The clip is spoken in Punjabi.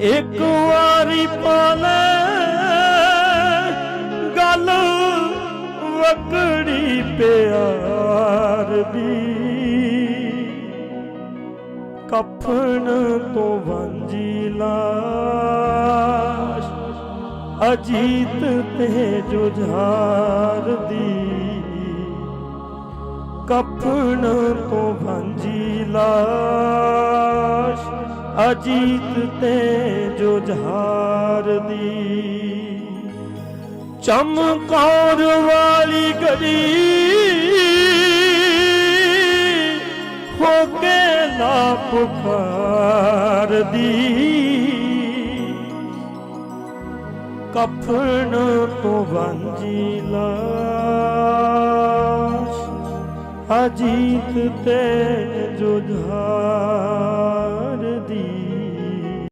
ਇੱਕ ਵਾਰੀ ਪਾਲੇ ਗੱਲ ਵਕੜੀ ਪਿਆਰ ਦੀ। ਕਫਨ ਤੋਂ ਵਾਂਝੀ ਲਾਸ਼ ਅਜੀਤ ਤੇ ਜੁਝਾਰ ਦੀ। ਕਫਨ ਤੋਂ ਵਾਂਝੀ ਲਾਸ਼ ਅਜੀਤ ਤੇ ਜੁਝਾਰ ਦੀ। ਚਮਕੌਰ ਵਾਲੀ ਗੜੀ ਹੋ ਕੇ ਨਾ ਪੁਕਾਰ ਦੀ ਕਫਨ ਤੋਂ ਵਾਂਝੀ ਲਾਸ਼, ਅਜੀਤ ਤੇ ਜੁਝਾਰ